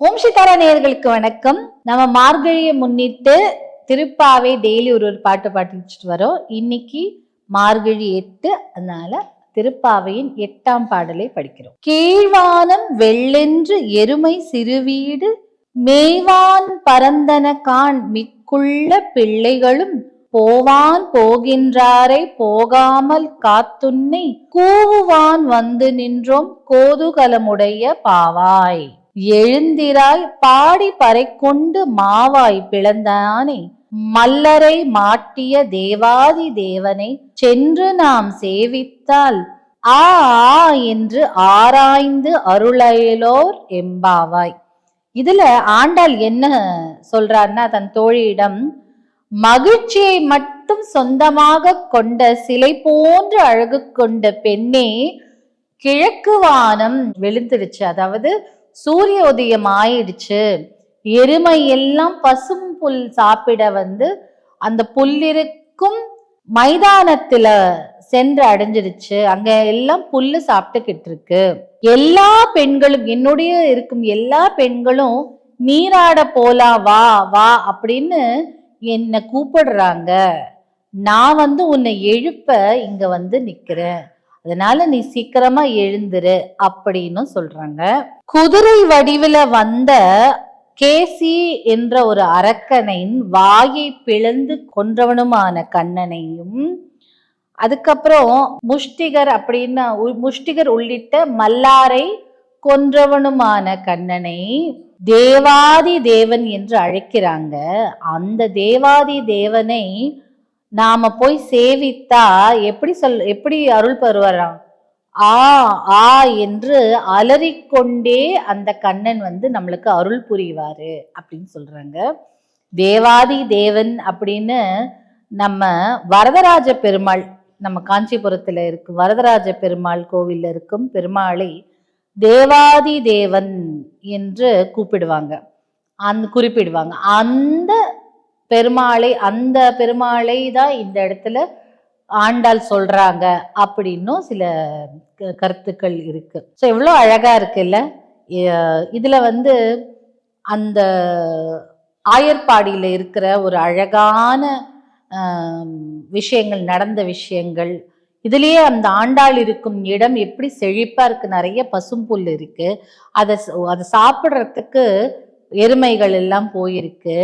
ஓம் சிதாரா நேயர்களுக்கு வணக்கம். நம்ம மார்கழியை முன்னிட்டு திருப்பாவை டெய்லி ஒரு ஒரு பாட்டு பாடிச்சுட்டு வரோம். இன்னைக்கு மார்கழி எட்டு அதனால திருப்பாவையின் எட்டாம் பாடலை படிக்கிறோம். கீழ்வானம் வெள்ளென்று எருமை சிறுவீடு மேய்வான் பரந்தன கான் மிக்குள்ள பிள்ளைகளும் போவான் போகின்றாரை போகாமல் காத்துன்னை கூவுவான் வந்து நின்றோம் கோதுகலமுடைய பாவாய். எழுந்திராய் பாடி கொண்டு மாவாய் பிளந்தானே. மல்லரை மாட்டிய தேவாதி தேவனை சென்று நாம் சேவித்தால் ஆ ஆ என்று ஆராய்ந்து அருளையலோர் எம்பாவாய் இதுல ஆண்டாள் என்ன சொல்றாருன்னா தன் தோழியிடம் மகிழ்ச்சியை மட்டும் சொந்தமாக கொண்ட சிலை போன்ற அழகு கொண்ட பெண்ணே கிழக்கு வானம் வெளுத்துடுச்சு அதாவது சூரிய உதயம் ஆயிடுச்சு. எருமை எல்லாம் பசும் புல் சாப்பிட வந்து அந்த புல்லிருக்கும் மைதானத்துல சென்று அடைஞ்சிருச்சு அங்க எல்லாம் புல்லு சாப்பிட்டுக்கிட்டு இருக்கு. எல்லா பெண்களும் என்னுடைய இருக்கும் எல்லா பெண்களும் நீராட போலாம் வா வா அப்படின்னு என்னை கூப்பிடுறாங்க. நான் வந்து உன்னை எழுப்ப இங்க வந்து நிக்கிறேன். அதனால நீ சீக்கிரமா எழுந்துரு அப்படின்னு சொல்றாங்க. குதிரை வடிவில வந்த கேசி என்ற ஒரு அரக்கனின் வாயை பிளந்து கொன்றவனுமான கண்ணனையும் அதுக்கப்புறம் முஷ்டிகர் அப்படின்னா உ- முஷ்டிகர் உள்ளிட்ட மல்லாரை கொன்றவனுமான கண்ணனை தேவாதி தேவன் என்று அழைக்கிறாங்க. அந்த தேவாதி தேவனை நாம போய் சேவித்தா எப்படி சொல் எப்படி அருள் பெறுவாராம் ஆ ஆ என்று அலறிக்கொண்டே அந்த கண்ணன் வந்து நம்மளுக்கு அருள் புரிவாரு அப்படின்னு சொல்றாங்க. தேவாதி தேவன் அப்படின்னு நம்ம வரதராஜ பெருமாள் நம்ம காஞ்சிபுரத்துல இருக்கு வரதராஜ பெருமாள் கோவில்ல இருக்கும் பெருமாளை தேவாதி தேவன் என்று கூப்பிடுவாங்க. அந் குறிப்பிடுவாங்க. அந்த பெருமாளை அந்த பெருமாளை தான் இந்த இடத்துல ஆண்டாள் சொல்றாங்க அப்படின்னும் சில க- கருத்துக்கள் இருக்கு. ஸோ எவ்வளோ அழகா இருக்குல்ல? இதில் இதுல வந்து அந்த ஆயர்பாடியில் இருக்கிற ஒரு அழகான விஷயங்கள் நடந்த விஷயங்கள் இதுலேயே அந்த ஆண்டாள் இருக்கும் இடம் எப்படி செழிப்பாக இருக்கு நிறைய பசும்புல் இருக்கு. அதை அதை சாப்பிட்றதுக்கு எருமைகள் எல்லாம் போயிருக்கு.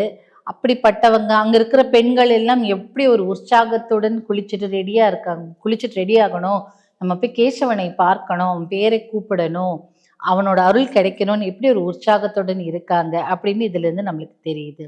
அப்படிப்பட்டவங்க அங்கே இருக்கிற பெண்கள் எல்லாம் எப்படி ஒரு உற்சாகத்துடன் குளிச்சுட்டு ரெடியாக இருக்காங்க குளிச்சுட்டு ரெடி ஆகணும் நம்ம போய் கேசவனை பார்க்கணும் அவன் பேரை கூப்பிடணும் அவனோட அருள் கிடைக்கணும்னு எப்படி ஒரு உற்சாகத்துடன் இருக்காங்க அப்படின்னு இதுலேருந்து நம்மளுக்கு தெரியுது.